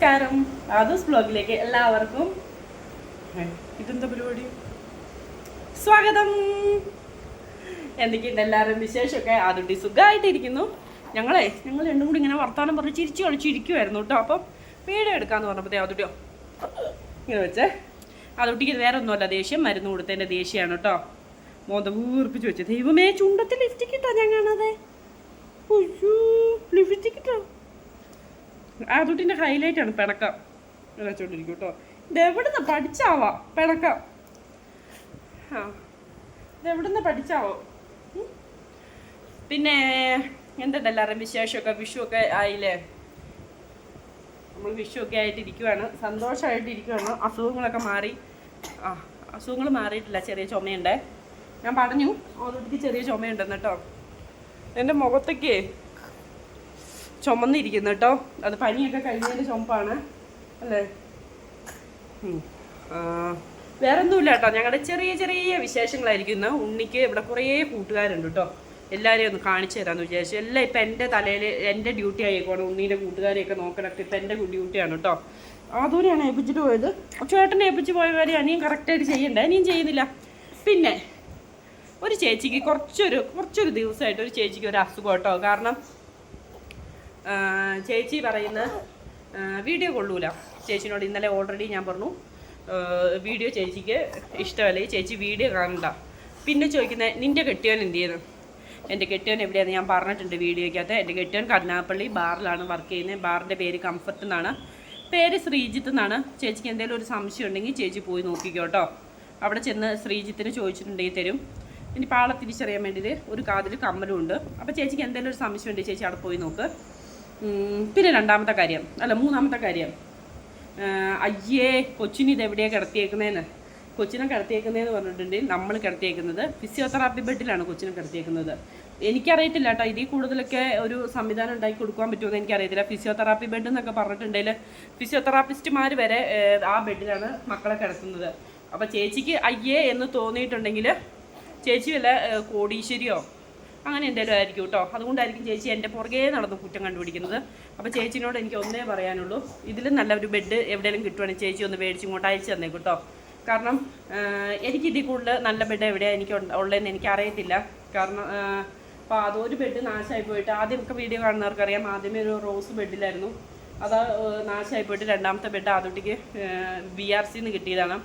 നമസ്കാരം. ആദൂസ് ബ്ലോഗിലേക്ക് എല്ലാവർക്കും ഇതെന്താ പരിപാടി? സ്വാഗതം. എന്തൊക്കെയുണ്ട് എല്ലാവരും വിശേഷമൊക്കെ? ആദുട്ടി സുഖമായിട്ടിരിക്കുന്നു. ഞങ്ങളെ ഞങ്ങൾ രണ്ടും കൂടി ഇങ്ങനെ വർത്താനം പറഞ്ഞ് ചിരിച്ചു കളിച്ചിരിക്കുമായിരുന്നു കേട്ടോ. അപ്പം വീഡിയോ എടുക്കാന്ന് പറഞ്ഞപ്പോഴത്തേ ആദുട്ടിയോ ഇങ്ങനെ വെച്ചേ. ആദുട്ടിക്ക് വേറെ ഒന്നുമല്ല ദേഷ്യം മരുന്ന് കൊടുത്തതിന്റെ ദേഷ്യമാണ് കേട്ടോ. മോന്ത വീർപ്പിച്ച് വെച്ച്. ദൈവമേ ചുണ്ടത്തിൽ ലിഫ്റ്റിക്ക് ഇട്ടോ ഞാൻ കാണാതെ ലിഫ്റ്റിക്ക് ഇട്ടോ ആദുട്ടിന്റെ ഹൈലൈറ്റ് ആണ് പിണക്കം. വെച്ചോണ്ടിരിക്കും കേട്ടോ ഇതെവിടുന്ന് പഠിച്ചാവാ പിണക്കം? ആ. ഇതെവിടുന്ന് പഠിച്ചാവോ? പിന്നെ എന്തുണ്ട് എല്ലാവരും വിശേഷമൊക്കെ? വിഷുവൊക്കെ ആയില്ലേ? നമ്മൾ വിഷുവൊക്കെ ആയിട്ടിരിക്കുവാണ്. സന്തോഷമായിട്ടിരിക്കുവാണ് അസുഖങ്ങളൊക്കെ മാറി. ആ അസുഖങ്ങൾ മാറിയിട്ടില്ല. ചെറിയ ചുമയുണ്ട്. ഞാൻ പറഞ്ഞു ഓരോരുത്തർക്ക് ചെറിയ ചുമയുണ്ടെന്ന് കേട്ടോ എന്റെ മുഖത്തേക്ക് ചുമന്നിരിക്കുന്നു കേട്ടോ. അത് പനിയൊക്കെ കഴിഞ്ഞതിന്റെ ചുമപ്പാണ്. അല്ലേ? വേറൊന്നുമില്ല കേട്ടോ. ഞങ്ങളുടെ ചെറിയ ചെറിയ വിശേഷങ്ങളായിരിക്കും ഇന്ന്. ഉണ്ണിക്ക് ഇവിടെ കുറേ കൂട്ടുകാരുണ്ട് കേട്ടോ. എല്ലാവരെയും ഒന്ന് കാണിച്ചു തരാമെന്ന് വിചാരിച്ചു. എല്ലാം ഇപ്പം എന്റെ തലയിൽ എന്റെ ഡ്യൂട്ടി ആയിക്കോണം ഉണ്ണീന്റെ കൂട്ടുകാരെയൊക്കെ നോക്കണൊക്കെ ഇപ്പം എന്റെ ഡ്യൂട്ടിയാണ് കേട്ടോ. ആദൂരെയാണ് ഏൽപ്പിച്ചിട്ട് പോയത്. ചേട്ടനെ ഏൽപ്പിച്ച് പോയ കാര്യം അനിയും കറക്റ്റായിട്ട് ചെയ്യണ്ടേ? അനിയും ചെയ്യുന്നില്ല. പിന്നെ ഒരു ചേച്ചിക്ക് കുറച്ചൊരു കുറച്ചൊരു ദിവസമായിട്ട് ഒരു ചേച്ചിക്ക് ഒരു അസുഖം കേട്ടോ. കാരണം ചേച്ചി പറയുന്ന വീഡിയോ കൊള്ളൂല. ചേച്ചിനോട് ഇന്നലെ ഓൾറെഡി ഞാൻ പറഞ്ഞു വീഡിയോ ചേച്ചിക്ക് ഇഷ്ടമല്ല? ചേച്ചി വീഡിയോ കാണണ്ട. പിന്നെ ചോദിക്കുന്നത് നിന്റെ കെട്ടിയോൻ എന്ത് ചെയ്യുന്നു എന്റെ കെട്ടിയോൻ എവിടെയാണെന്ന് ഞാൻ പറഞ്ഞിട്ടുണ്ട് വീഡിയോയ്ക്കകത്ത്. എന്റെ കെട്ടിയോൻ കരുനാഗപ്പള്ളി ബാറിലാണ് വർക്ക് ചെയ്യുന്നത് ബാറിന്റെ പേര് കംഫർട്ട് എന്നാണ്. പേര് ശ്രീജിത്ത് എന്നാണ്. ചേച്ചിക്ക് എന്തെങ്കിലും ഒരു സംശയം ഉണ്ടെങ്കിൽ ചേച്ചി പോയി നോക്കിക്കോട്ടോ അവിടെ ചെന്ന് ശ്രീജിത്തിന് ചോദിച്ചിട്ടുണ്ടെങ്കിൽ തരും. ഇനി പാളെ തിരിച്ചറിയാൻ വേണ്ടിയിട്ട് ഒരു കാതിൽ കമ്മലും ഉണ്ട്. അപ്പോൾ ചേച്ചിക്ക് എന്തെങ്കിലും ഒരു സംശയം ഉണ്ടെങ്കിൽ ചേച്ചി അവിടെ പോയി നോക്ക്. പിന്നെ രണ്ടാമത്തെ കാര്യം. അല്ല മൂന്നാമത്തെ കാര്യം. അയ്യേ കൊച്ചിന് ഇത് എവിടെയാണ് കിടത്തിയേക്കുന്നതെന്ന് കൊച്ചിനെ കിടത്തിയേക്കുന്നതെന്ന് പറഞ്ഞിട്ടുണ്ടെങ്കിൽ നമ്മൾ കിടത്തിയേക്കുന്നത് ഫിസിയോതെറാപ്പി ബെഡിലാണ് കൊച്ചിനെ കിടത്തിയേക്കുന്നത്. എനിക്കറിയത്തില്ല കേട്ടോ ഇതിൽ കൂടുതലൊക്കെ ഒരു സംവിധാനം ഉണ്ടാക്കി കൊടുക്കാൻ പറ്റുമെന്ന് എനിക്കറിയത്തില്ല. ഫിസിയോതെറാപ്പി ബെഡ് എന്നൊക്കെ പറഞ്ഞിട്ടുണ്ടെങ്കിൽ ഫിസിയോതെറാപ്പിസ്റ്റുമാർ വരെ ആ ബെഡിലാണ് മക്കളെ കിടത്തുന്നത്. അപ്പോൾ ചേച്ചിക്ക് അയ്യേ എന്ന് തോന്നിയിട്ടുണ്ടെങ്കിൽ ചേച്ചി വല്ല കോടീശ്വരിയോ അങ്ങനെ എന്തെങ്കിലും ആയിരിക്കും കേട്ടോ. അതുകൊണ്ടായിരിക്കും ചേച്ചി എന്റെ പുറകെ നടന്ന് കുറ്റം കണ്ടുപിടിക്കുന്നത്. അപ്പോൾ ചേച്ചിനോട് എനിക്ക് ഒന്നേ പറയാനുള്ളൂ. ഇതിലും നല്ലൊരു ബെഡ് എവിടെയെങ്കിലും കിട്ടുവാണെങ്കിൽ ചേച്ചി ഒന്ന് മേടിച്ച് ഇങ്ങോട്ട് അയച്ചു തന്നേ കേട്ടോ. കാരണം എനിക്ക് ഇതിൽ കൂടുതൽ നല്ല ബെഡ് എവിടെയാണ് എനിക്ക് ഉള്ളതെന്ന് എനിക്ക് അറിയത്തില്ല കാരണം അപ്പോൾ അതൊരു ബെഡ് നാശമായി പോയിട്ട് ആദ്യമൊക്കെ വീഡിയോ കാണുന്നവർക്കറിയാം. ആദ്യമേ ഒരു റോസ് ബെഡിലായിരുന്നു അത് നാശമായി പോയിട്ട് രണ്ടാമത്തെ ബെഡ് ആദ്യത്തേക്ക് ബി ആർ സിന്ന് കിട്ടിയതാണ്.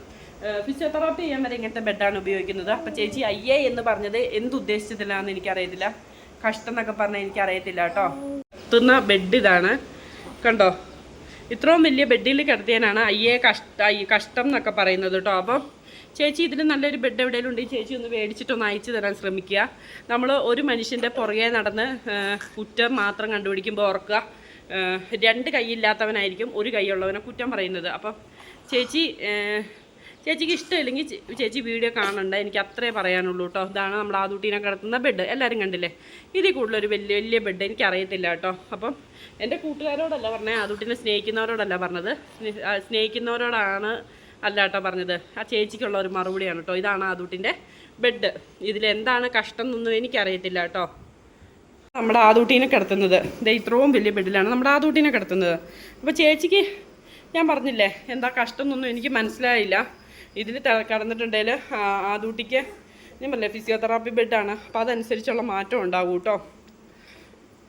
ഫിസിയോതെറാപ്പി ചെയ്യാൻ വരെ ഇങ്ങനത്തെ ബെഡാണ് ഉപയോഗിക്കുന്നത്. അപ്പം ചേച്ചി അയ്യേ എന്ന് പറഞ്ഞത് എന്തുദ്ദേശത്തിലാണെന്ന് എനിക്കറിയത്തില്ല. കഷ്ടം എന്നൊക്കെ പറഞ്ഞാൽ എനിക്കറിയത്തില്ല കേട്ടോ. എത്തുന്ന ബെഡ് ഇതാണ്. കണ്ടോ? ഇത്രയും വലിയ ബെഡിൽ കിടത്തിയാനാണ് അയ്യേ കഷ്ട കഷ്ടം എന്നൊക്കെ പറയുന്നത് കേട്ടോ. അപ്പം ചേച്ചി ഇതിൽ നല്ലൊരു ബെഡ് എവിടെയെങ്കിലും ഉണ്ടെങ്കിൽ ചേച്ചി ഒന്ന് മേടിച്ചിട്ടൊന്ന് അയച്ചു തരാൻ ശ്രമിക്കുക. നമ്മൾ ഒരു മനുഷ്യന്റെ പുറകെ നടന്ന് കുറ്റം മാത്രം കണ്ടുപിടിക്കുമ്പോൾ ഓർക്കുക. രണ്ട് കൈയില്ലാത്തവനായിരിക്കും ഒരു കൈയുള്ളവനെ കുറ്റം പറയുന്നത്. അപ്പം ചേച്ചി ചേച്ചിക്ക് ഇഷ്ടമില്ലെങ്കിൽ ചേച്ചി വീഡിയോ കാണണ്ട. എനിക്ക് അത്രേ പറയാനുള്ളൂ കേട്ടോ. ഇതാണ് നമ്മൾ ആദൂട്ടീനെ കിടത്തുന്ന ബെഡ് എല്ലാവരും കണ്ടില്ലേ? ഇതിൽ കൂടുതലൊരു വലിയ വലിയ ബെഡ് എനിക്ക് അറിയത്തില്ല കേട്ടോ. അപ്പം എന്റെ കൂട്ടുകാരോടല്ല പറഞ്ഞത് ആദൂട്ടിനെ സ്നേഹിക്കുന്നവരോടല്ല പറഞ്ഞത്. സ്നേഹിക്കുന്നവരോടാണ് അല്ല കേട്ടോ പറഞ്ഞത്. ആ ചേച്ചിക്കുള്ള ഒരു മറുപടിയാണ് കേട്ടോ. ഇതാണ് ആദൂട്ടിന്റെ ബെഡ് ഇതിലെന്താണ് കഷ്ടം എന്നൊന്നും എനിക്കറിയത്തില്ല കേട്ടോ. നമ്മുടെ ആദൂട്ടീനെ കിടത്തുന്നത്. ഇത് ഇത്രയും വലിയ ബെഡിലാണ് നമ്മുടെ ആദൂട്ടീനെ കിടത്തുന്നത്. അപ്പോൾ ചേച്ചിക്ക് ഞാൻ പറഞ്ഞില്ലേ എന്താ കഷ്ടം എന്നൊന്നും എനിക്ക് മനസ്സിലായില്ല. ഇതിൽ ആ ആദൂട്ടിക്ക് ഞാൻ പറഞ്ഞില്ലേ ഫിസിയോതെറാപ്പി ബെഡാണ് അപ്പോൾ അതനുസരിച്ചുള്ള മാറ്റം ഉണ്ടാവും കേട്ടോ.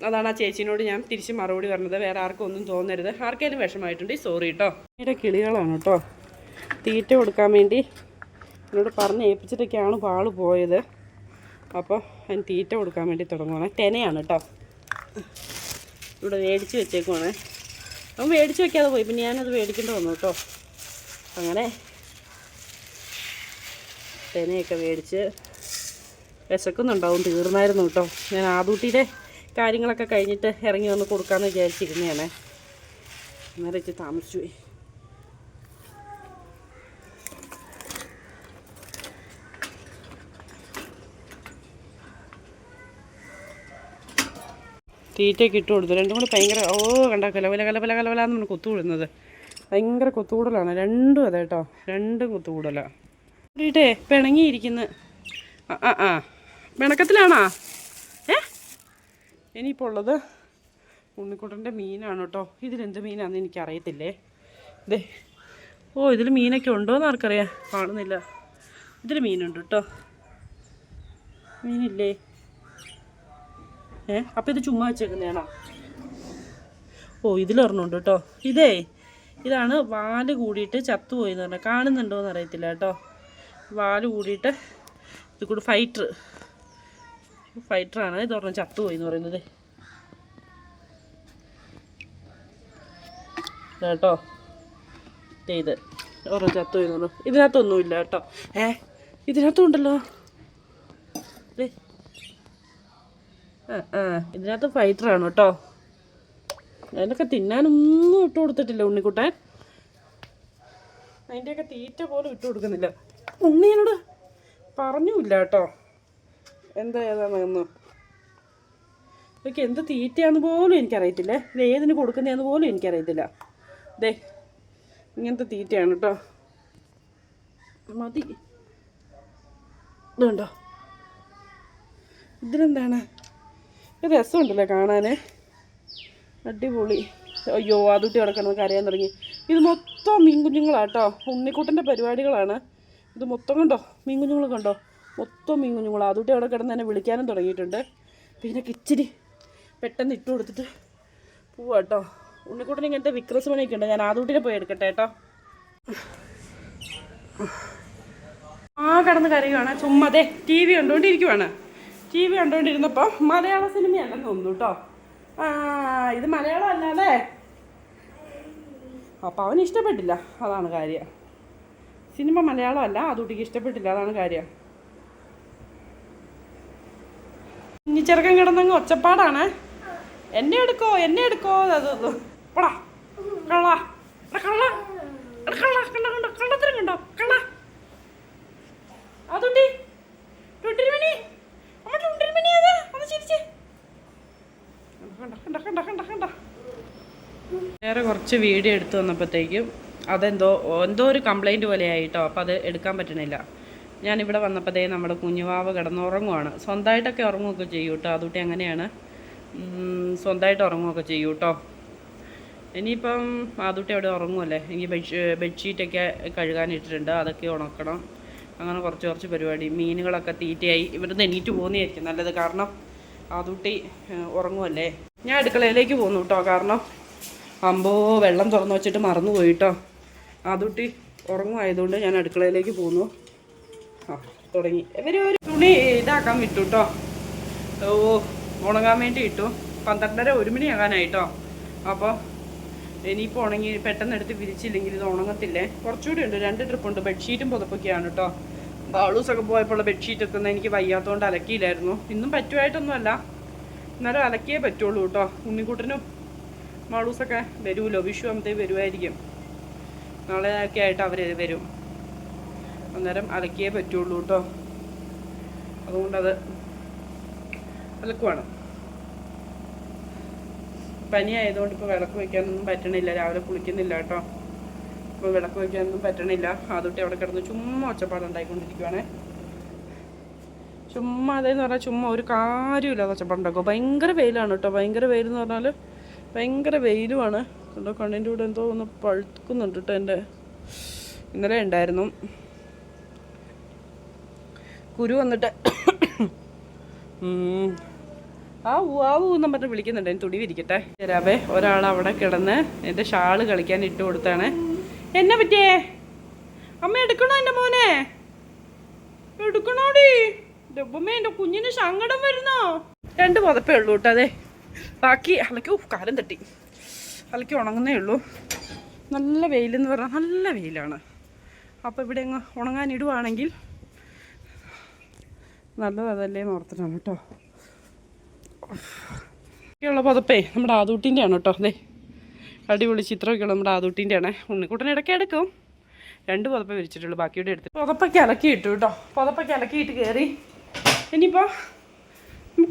അതാണ് ആ ചേച്ചിനോട് ഞാൻ തിരിച്ച് മറുപടി പറഞ്ഞത്. വേറെ ആർക്കും ഒന്നും തോന്നരുത്. ആർക്കെങ്കിലും വിഷമമായിട്ടുണ്ട് സോറി കേട്ടോ ഇവിടെ കിളികളാണ് കേട്ടോ. തീറ്റ കൊടുക്കാൻ വേണ്ടി എന്നോട് പറഞ്ഞ് ഏൽപ്പിച്ചിട്ടൊക്കെയാണ് പാൾ പോയത്. അപ്പോൾ അതിന് തീറ്റ കൊടുക്കാൻ വേണ്ടി തുടങ്ങുവാണ്. തെനയാണ് കേട്ടോ. ഇവിടെ മേടിച്ച് വെച്ചേക്കുവാണ്. അവൻ മേടിച്ച് വെക്കാതെ പോയി. പിന്നെ ഞാനത് മേടിക്കേണ്ടി വന്നു കേട്ടോ. അങ്ങനെ തെനയൊക്കെ മേടിച്ച് വിശക്കുന്നുണ്ടാവും തീർന്നായിരുന്നു കേട്ടോ. ഞാൻ ആദൂട്ടിയുടെ കാര്യങ്ങളൊക്കെ കഴിഞ്ഞിട്ട് ഇറങ്ങി വന്ന് കൊടുക്കാമെന്ന് വിചാരിച്ചിരുന്നതാണ്. അന്നേരം ഇച്ചിരി താമസിച്ചു പോയി. തീറ്റയൊക്കെ ഇട്ട് കൊടുത്തു. രണ്ടും കൂടി ഭയങ്കര ഓ കണ്ട കലവല കലവല കലവല എന്നാണ് കൊത്തുകൂടുന്നത്. ഭയങ്കര കൊത്തുകൂടലാണ്. രണ്ടും അതെ കേട്ടോ. രണ്ടും കൊത്തുകൂടലാണ് ഇട്ടേ പിണങ്ങിയിരിക്കുന്നു. ആ ആ ആ. പിണക്കത്തിലാണോ? ഏ? ഇനിയിപ്പോൾ ഉള്ളത് ഉണ്ണിക്കുട്ടന്റെ മീനാണ് കേട്ടോ. ഇതിലെന്ത് മീനാണെന്ന് എനിക്കറിയത്തില്ലേ. ദേ. ഓ ഇതിൽ മീനൊക്കെ ഉണ്ടോ എന്ന് ആർക്കറിയാം. കാണുന്നില്ല. ഇതിൽ മീനുണ്ട് കേട്ടോ. മീനില്ലേ? ഏ അപ്പം ഇത് ചുമ്മാ വെച്ചേക്കുന്നതാണോ? ഓ ഇതിലൊരെണ്ണമുണ്ട് കേട്ടോ. ഇതേ ഇതാണ് വാൽ കൂടിയിട്ട് ചത്തുപോയി എന്ന് പറഞ്ഞാൽ കാണുന്നുണ്ടോ എന്ന് അറിയത്തില്ല കേട്ടോ. വാൽ കൂടിയിട്ട് ഇത് കൂടി ഫൈറ്റർ ഫൈറ്ററാണ് ഇത് ഒരെണ്ണം ചത്തുപോയി എന്ന് പറയുന്നത്. കേട്ടോ. ഇത് ഒരെണ്ണം ചത്തുപോയി എന്ന് പറഞ്ഞു. ഇതിനകത്തൊന്നുമില്ല കേട്ടോ. ഏ? ഇതിനകത്തും ഉണ്ടല്ലോ ആ ആ. ഇതിനകത്ത് ഫൈറ്ററാണ് കേട്ടോ. അതിനൊക്കെ തിന്നാനൊന്നും ഇട്ട് കൊടുത്തിട്ടില്ല ഉണ്ണിക്കുട്ടൻ. അതിന്റെയൊക്കെ തീറ്റ പോലും ഇട്ട് കൊടുക്കുന്നില്ല ഉണ്ണി എന്നോട് പറഞ്ഞുമില്ല കേട്ടോ എന്താ ഏതാണെന്ന് ഇതൊക്കെ എന്ത് തീറ്റയാന്ന് പോലും എനിക്കറിയത്തില്ല. ഇത് ഏതിന് കൊടുക്കുന്നതെന്ന് പോലും എനിക്കറിയത്തില്ല. ദേ ഇങ്ങനത്തെ തീറ്റയാണ് കേട്ടോ. മതി. ഇതുണ്ടോ? ഇതിലെന്താണ്? ഇത് രസമുണ്ടല്ലേ കാണാൻ അടിപൊളി. അയ്യോ അതുട്ടി കിടക്കണമെന്ന് കരയാൻ തുടങ്ങി. ഇത് മൊത്തം മീൻകുഞ്ഞുങ്ങളാട്ടോ. ഉണ്ണിക്കുട്ടന്റെ പരിപാടികളാണ്. ഇത് മൊത്തം കണ്ടോ? മീൻ കുഞ്ഞുങ്ങൾ കണ്ടോ? മൊത്തം മീൻ കുഞ്ഞുങ്ങൾ അതുകൂട്ടി അവിടെ കിടന്ന് തന്നെ വിളിക്കാനും തുടങ്ങിയിട്ടുണ്ട്. പിന്നെ കിച്ചിരി പെട്ടെന്ന് ഇട്ട് കൊടുത്തിട്ട് പോവാ കേട്ടോ ഉണ്ണിക്കുട്ടൻ ഇങ്ങനത്തെ വിക്രസ് പണിയൊക്കെ ഉണ്ട്. ഞാൻ ആദ്യൂട്ടിനെ പോയി എടുക്കട്ടെ കേട്ടോ ആ കിടന്ന് കരയുവാണ്. ചുമ്മാ അതെ ടി വി കണ്ടുകൊണ്ടിരിക്കുവാണ് ടി വി കണ്ടുകൊണ്ടിരുന്നപ്പോൾ മലയാള സിനിമയല്ലെന്ന് തോന്നുന്നു കേട്ടോ ആ ഇത് മലയാളം അല്ലാതെ. അപ്പം അവന് ഇഷ്ടപ്പെട്ടില്ല. അതാണ് കാര്യം. സിനിമ മലയാളമല്ല അതുട്ടിക്ക് ഇഷ്ടപ്പെട്ടില്ല അതാണ് കാര്യം. ഇനി ചെറുക്കൻ കിടന്നങ്ങ് ഒച്ചപ്പാടാണ്. എന്നെ എടുക്കോ എന്നെ എടുക്കോ അമ്മ കണ്ട കണ്ട കണ്ട കണ്ട. വേറെ കുറച്ച് വീഡിയോ എടുത്തു വന്നപ്പോഴത്തേക്കും അതെന്തോ എന്തോ ഒരു കംപ്ലൈന്റ് പോലെ ആയിട്ടോ അപ്പോൾ അത് എടുക്കാൻ പറ്റണില്ല. ഞാനിവിടെ വന്നപ്പോഴത്തേ നമ്മുടെ കുഞ്ഞുവാവ് കിടന്നുറങ്ങുവാണ്. സ്വന്തമായിട്ടൊക്കെ ഉറങ്ങുകയൊക്കെ ചെയ്യും കേട്ടോ അതുകൂട്ടി അങ്ങനെയാണ്. സ്വന്തമായിട്ട് ഉറങ്ങുകയൊക്കെ ചെയ്യും കേട്ടോ ഇനിയിപ്പം അതുകൂട്ടി അവിടെ ഉറങ്ങുമല്ലേ എനിക്ക് ബെഡ് ബെഡ്ഷീറ്റൊക്കെ കഴുകാനിട്ടിട്ടുണ്ട് അതൊക്കെ ഉണക്കണം. അങ്ങനെ കുറച്ച് കുറച്ച് പരിപാടി. മീനുകളൊക്കെ തീറ്റയായി. ഇവിടുന്ന് എണീറ്റ് പോകുന്നതായിരിക്കും നല്ലത്. കാരണം അതുകൂട്ടി ഉറങ്ങുമല്ലേ ഞാൻ അടുക്കളയിലേക്ക് പോന്നു കേട്ടോ. കാരണം അമ്പോ വെള്ളം തുറന്നു വെച്ചിട്ട് മറന്നു പോയി ആദൂട്ടി ഉറങ്ങുമായതുകൊണ്ട് ഞാൻ അടുക്കളയിലേക്ക് പോന്നു. ആ തുടങ്ങി. ഇവർ ഒരു തുണി ഇതാക്കാൻ വിട്ടു കേട്ടോ ഓ ഉണങ്ങാൻ വേണ്ടി ഇട്ടു. പന്ത്രണ്ടര ഒരു മണിയാകാനായിട്ടോ. അപ്പോൾ ഇനിയിപ്പോൾ ഉണങ്ങി പെട്ടെന്ന് എടുത്ത് വിരിച്ചില്ലെങ്കിൽ ഇത് ഉണങ്ങത്തില്ലേ? കുറച്ചുകൂടി ഉണ്ട്. രണ്ട് ട്രിപ്പുണ്ട് ബെഡ്ഷീറ്റും പുതപ്പൊക്കെയാണ് കേട്ടോ ബാളൂസൊക്കെ പോയപ്പോൾ ബെഡ്ഷീറ്റൊക്കെ ഒന്നും എനിക്ക് വയ്യാത്തതുകൊണ്ട് അലക്കിയില്ലായിരുന്നു. ഇന്നും പറ്റുമായിട്ടൊന്നുമല്ല എന്നാലും അലക്കിയേ പറ്റുള്ളൂ കേട്ടോ ഉണ്ണിക്കുട്ടനും മാളൂസൊക്കെ വരുമല്ലോ. വിഷു ആകുമ്പോഴത്തേക്ക് വരുമായിരിക്കും നാളെ ഒക്കെ ആയിട്ട് അവർ വരും. അന്നേരം അലക്കിയേ പറ്റുള്ളൂ കേട്ടോ അതുകൊണ്ടത് അലക്കുവാണ്. പനി ആയതുകൊണ്ട് ഇപ്പോൾ വിളക്ക് വയ്ക്കാനൊന്നും പറ്റണില്ല. രാവിലെ കുളിക്കുന്നില്ല കേട്ടോ ഇപ്പോൾ വിളക്ക് വയ്ക്കാനൊന്നും പറ്റണില്ല. ആദ്യത്തെ അവിടെ കിടന്ന് ചുമ്മാ ഒച്ചപ്പാടുണ്ടായിക്കൊണ്ടിരിക്കുവാണേ ചുമ്മാ അതെന്ന് പറഞ്ഞാൽ ചുമ്മാ ഒരു കാര്യമില്ലാതെ ഒച്ചപ്പാടുണ്ടാക്കും ഭയങ്കര വെയിലാണ് കേട്ടോ ഭയങ്കര വെയിൽ എന്ന് പറഞ്ഞാൽ ഭയങ്കര വെയിലുമാണ്. കണ്ടോ കണ്ണിന്റെ കൂടെ എന്തോ ഒന്ന് പഴുക്കുന്നുണ്ട് കേട്ടോ എന്റെ. ഇന്നലെ ഉണ്ടായിരുന്നു. കുരു വന്നിട്ട്. ആ ഊവാവൂ എന്നും പറഞ്ഞ് വിളിക്കുന്നുണ്ട്. ഞാൻ തുടി വിരിക്കട്ടെ. തരാവേ ഒരാൾ അവിടെ കിടന്ന് എന്റെ ഷാൾ കളിക്കാൻ ഇട്ട് കൊടുത്താണ്. എന്നെ പറ്റിയേ? അമ്മ എടുക്കണോ എന്റെ മോനെ? എടുക്കണോടി? ഡബ്ബമ്മ എന്റെ കുഞ്ഞിന് സങ്കടം വരുന്നോ? രണ്ട് പുതപ്പേ ഉള്ളൂ കേട്ടോ അതെ. ബാക്കി അല്ലെങ്കിൽ കാലം തട്ടി. അലക്കി ഉണങ്ങുന്നേ ഉള്ളൂ. നല്ല വെയിലെന്ന് പറഞ്ഞാൽ നല്ല വെയിലാണ്. അപ്പോൾ ഇവിടെ അങ്ങ് ഉണങ്ങാൻ ഇടുവാണെങ്കിൽ നല്ലത് അതല്ലേ എന്ന് ഓർത്തിട്ടാണ് കേട്ടോ. ഒക്കെയുള്ള പതപ്പേ നമ്മുടെ ആദൂട്ടിന്റെ ആണ് കേട്ടോ. അതെ അടിപൊളി ചിത്രമൊക്കെയുള്ള നമ്മുടെ ആദൂട്ടിന്റെ ആണ് ഉണ്ണിക്കുട്ടൻ ഇടയ്ക്ക് എടുക്കും. രണ്ട് പുതപ്പ് വിരിച്ചിട്ടുള്ളൂ. ബാക്കിയുടെ എടുത്ത് പുതപ്പൊക്കെ അലക്കി ഇട്ടു കേട്ടോ. പുതപ്പൊക്കെ അലക്കിയിട്ട് കയറി ഇനിയിപ്പോൾ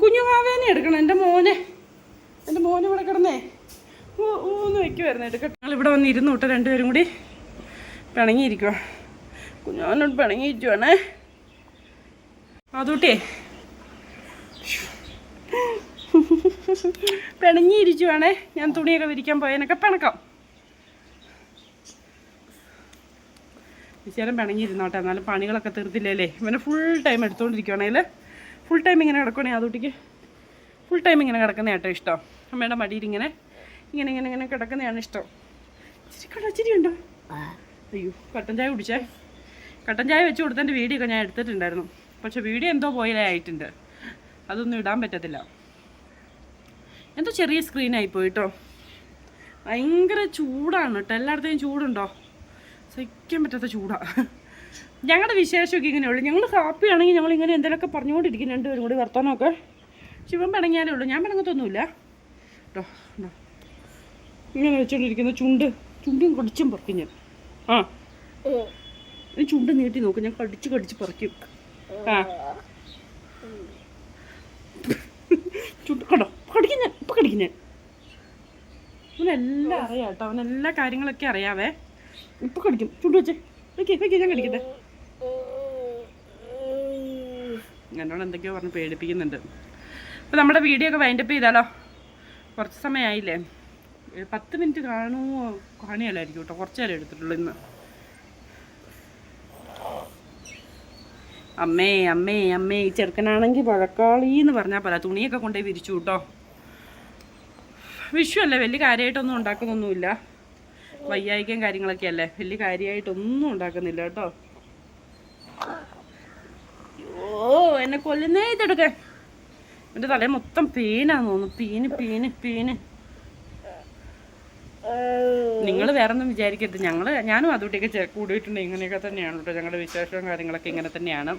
കുഞ്ഞു മാവേനെ എടുക്കണം. എന്റെ മോനെ. എന്റെ മോനെ ഇവിടെ കിടന്നേ. വെക്കുമായിരുന്നു എടുക്കട്ടെ ഞങ്ങൾ ഇവിടെ വന്ന് ഇരുന്നു കേട്ടോ രണ്ടുപേരും കൂടി. പിണങ്ങിയിരിക്കുക കുഞ്ഞോനോട് പിണങ്ങിയിരിക്കുവാണേ. അതൂട്ടിയേ പിണങ്ങിയിരിക്കുവാണേ. ഞാൻ തുണിയൊക്കെ വിരിക്കാൻ പോയതിനൊക്കെ പിണക്കാം. ചേരം പിണങ്ങിയിരുന്നോട്ടെ എന്നാലും പണികളൊക്കെ തീർത്തില്ലല്ലേ ഇവനെ ഫുൾ ടൈം എടുത്തുകൊണ്ടിരിക്കുവാണേൽ ഫുൾ ടൈം ഇങ്ങനെ കിടക്കണേ അതുട്ടിക്ക് ഫുൾ ടൈം ഇങ്ങനെ കിടക്കുന്ന ഏട്ടോ ഇഷ്ടം. അമ്മയുടെ മടിയിൽ ഇങ്ങനെ ഇങ്ങനെ ഇങ്ങനെ ഇങ്ങനെ കിടക്കുന്നതാണ് ഇഷ്ടം. ഇച്ചിരി ഇച്ചിരി ഉണ്ടോ? അയ്യോ കട്ടൻ ചായ കുടിച്ചേ. കട്ടൻ ചായ വെച്ച് കൊടുത്തതിന്റെ വീഡിയോ ഒക്കെ ഞാൻ എടുത്തിട്ടുണ്ടായിരുന്നു. പക്ഷെ വീഡിയോ എന്തോ പോയാലേ ആയിട്ടുണ്ട്. അതൊന്നും ഇടാൻ പറ്റത്തില്ല. എന്തോ ചെറിയ സ്ക്രീനായി പോയിട്ടോ ഭയങ്കര ചൂടാണ് കേട്ടോ എല്ലായിടത്തേയും ചൂടുണ്ടോ? സഹിക്കാൻ പറ്റാത്ത ചൂടാ. ഞങ്ങളുടെ വിശേഷമൊക്കെ ഇങ്ങനെയുള്ളൂ. ഞങ്ങൾ ഹാപ്പി ആണെങ്കിൽ ഞങ്ങൾ ഇങ്ങനെ എന്തെങ്കിലുമൊക്കെ പറഞ്ഞുകൊണ്ടിരിക്കും രണ്ടുപേരും കൂടി വർത്തമാനമൊക്കെ. ശിവൻ പിണങ്ങിയാലേ ഉള്ളൂ. ഞാൻ പിണങ്ങത്തൊന്നുമില്ല. കേട്ടോ ഉണ്ടോ ഇങ്ങനെ വെച്ചോണ്ടിരിക്കുന്ന ചുണ്ട്. ചുണ്ടും കടിച്ചും പറക്കും ഞാൻ. ആ. ഈ ചുണ്ട് നീട്ടി നോക്കും ഞാൻ കടിച്ച് കടിച്ച് പറിക്കും. ആ. ചുണ്ട് കണ്ടോ? കടിക്കും ഞാൻ ഇപ്പം കടിക്കും ഞാൻ. അവനെല്ലാം അറിയാം കേട്ടോ അവനെല്ലാ കാര്യങ്ങളൊക്കെ അറിയാവേ. ഇപ്പം കടിക്കും. ചുണ്ട് വെച്ചേ. വെക്കേ വെക്കേ ഞാൻ കടിക്കട്ടെ. എന്നോട് എന്തൊക്കെയോ പറഞ്ഞ് പേടിപ്പിക്കുന്നുണ്ട്. അപ്പോൾ നമ്മുടെ വീഡിയോ ഒക്കെ വൈൻഡപ്പ് ചെയ്താലോ? കുറച്ച് സമയമായില്ലേ? പത്ത് മിനിറ്റ് കാണുമോ? കാണിയല്ലായിരിക്കും കേട്ടോ. കുറച്ച് നേരം എടുത്തിട്ടുള്ളൂ ഇന്ന്. അമ്മേ അമ്മേ അമ്മേ ഈ ചെറുക്കനാണെങ്കിൽ വഴക്കാളി എന്ന് പറഞ്ഞാൽ പോലെ തുണിയൊക്കെ കൊണ്ടുപോയി വിരിച്ചു കേട്ടോ. വിഷു അല്ലേ? വലിയ കാര്യമായിട്ടൊന്നും ഉണ്ടാക്കുന്നൊന്നുമില്ല. വയ്യായിക്കും കാര്യങ്ങളൊക്കെ അല്ലേ? വലിയ കാര്യമായിട്ടൊന്നും ഉണ്ടാക്കുന്നില്ല കേട്ടോ. ഓ എന്നെ കൊല്ലുന്നേ ഇതെടുക്കാൻ എന്റെ തലേ മൊത്തം പീനാന്ന് തോന്നുന്നു. പീന് പീന് പീന്. നിങ്ങൾ വേറെ ഒന്നും വിചാരിക്കരുത്. ഞങ്ങൾ ഞാനും അതുകൂട്ടിയൊക്കെ കൂടിയിട്ടുണ്ട്. ഇങ്ങനെയൊക്കെ തന്നെയാണ് കേട്ടോ ഞങ്ങളുടെ വിശേഷവും കാര്യങ്ങളൊക്കെ ഇങ്ങനെ തന്നെയാണ്.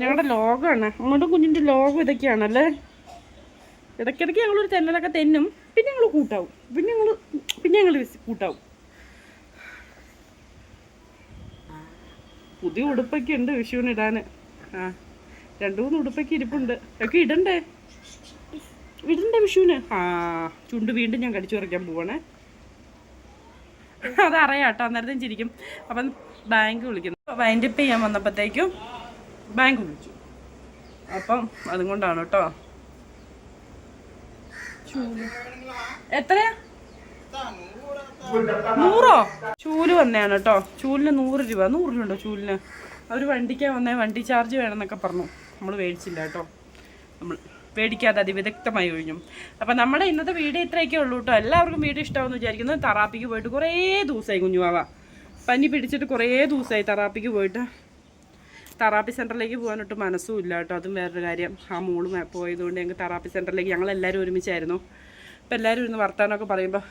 ഞങ്ങളുടെ ലോകമാണ് നമ്മുടെ കുഞ്ഞിന്റെ ലോകം ഇതൊക്കെയാണല്ലേ? ഇടയ്ക്കിടയ്ക്ക് ഞങ്ങളൊരു തെന്നലൊക്കെ തെന്നും. പിന്നെ ഞങ്ങൾ കൂട്ടാവും. പിന്നെ ഞങ്ങൾ പിന്നെ ഞങ്ങൾ കൂട്ടാവും. പുതിയ ഉടുപ്പൊക്കെ ഉണ്ട് വിഷുവിന് ഇടാൻ ആ രണ്ടു മൂന്ന് ഉടുപ്പൊക്കെ ഇരിപ്പുണ്ട്. ഒക്കെ ഇടണ്ടേ? ഇടണ്ടേ വിഷുവിന്. ആ ചുണ്ട് വീണ്ടും ഞാൻ കടിച്ചു പറിക്കാൻ പോവാണേ. അതറിയാം കേട്ടോ അന്നേരത്തേം ചിരിക്കും. അപ്പം ബാങ്ക് വിളിക്കുന്നു. വൈൻഡപ്പ് ചെയ്യാൻ വന്നപ്പോഴത്തേക്കും ബാങ്ക് വിളിച്ചു. അപ്പം അതും കൊണ്ടാണ് കേട്ടോ. എത്രയാ? നൂറോ? ചൂൽ വന്നെയാണ് കേട്ടോ. ചൂലിന് നൂറ് രൂപ. നൂറ് രൂപ ഉണ്ടോ ചൂലിന്? അവർ വണ്ടിക്കാൻ വന്നേ വണ്ടി ചാർജ് വേണമെന്നൊക്കെ പറഞ്ഞു. നമ്മൾ മേടിച്ചില്ല കേട്ടോ. നമ്മൾ പേടിക്കാതെ അതിവിദഗ്ധമായി കഴിഞ്ഞു അപ്പം നമ്മുടെ ഇന്നത്തെ വീഡിയോ ഇത്രയൊക്കെ ഉള്ളൂ കേട്ടോ. എല്ലാവർക്കും വീഡിയോ ഇഷ്ടമാണെന്ന് വിചാരിക്കുന്നു. തറാപ്പിക്ക് പോയിട്ട് കുറേ ദിവസമായി കുഞ്ഞുവാവ. പനി പിടിച്ചിട്ട് കുറേ ദിവസമായി തറാപ്പിക്ക് പോയിട്ട്. തറാപ്പി സെന്ററിലേക്ക് പോകാനൊട്ട് മനസ്സും ഇല്ല കേട്ടോ. അതും വേറൊരു കാര്യം. ആ മോളും പോയതുകൊണ്ട് ഞങ്ങൾക്ക് തെറാപ്പി സെന്ററിലേക്ക് ഞങ്ങൾ എല്ലാവരും ഒരുമിച്ചായിരുന്നു. അപ്പോൾ എല്ലാവരും ഇരുന്ന് വർത്താനമൊക്കെ പറയുമ്പോൾ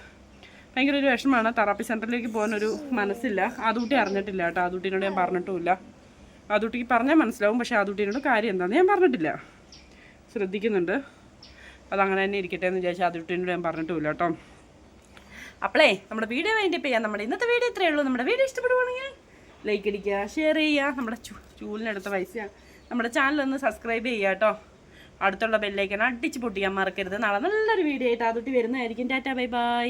ഭയങ്കര ഒരു വിഷമമാണ്. തെറാപ്പി സെന്ററിലേക്ക് പോകാനൊരു മനസ്സില്ല. ആദൂട്ടി അറിഞ്ഞിട്ടില്ല കേട്ടോ. ആദൂട്ടിനോട് ഞാൻ പറഞ്ഞിട്ടുമില്ല. ആദൂട്ടിക്ക് പറഞ്ഞാൽ മനസ്സിലാവും. പക്ഷേ ആദൂട്ടിനോട് കാര്യം എന്താണെന്ന് ഞാൻ പറഞ്ഞിട്ടില്ല. ശ്രദ്ധിക്കുന്നുണ്ട്. അതങ്ങനെ തന്നെ ഇരിക്കട്ടെ എന്ന് വിചാരിച്ചാൽ അതിട്ടിനോട് ഞാൻ പറഞ്ഞിട്ടില്ല കേട്ടോ. അപ്പോളേ നമ്മുടെ വീഡിയോ വേണ്ടി ചെയ്യാം നമ്മുടെ ഇന്നത്തെ വീഡിയോ ഇത്രയേ ഉള്ളൂ. നമ്മുടെ വീഡിയോ ഇഷ്ടപ്പെടുവാണെങ്കിൽ ലൈക്ക് അടിക്കുക ഷെയർ ചെയ്യുക. നമ്മുടെ ചൂലിനെടുത്ത പൈസ നമ്മുടെ ചാനൽ ഒന്ന് സബ്സ്ക്രൈബ് ചെയ്യുക കേട്ടോ. അടുത്തുള്ള ബെല്ലേക്കൻ അടിച്ച് പൊട്ടിക്കാൻ മറക്കരുത്. നാളെ നല്ലൊരു വീഡിയോ ആയിട്ട് അതുട്ടി വരുന്നതായിരിക്കും. Tata bye bye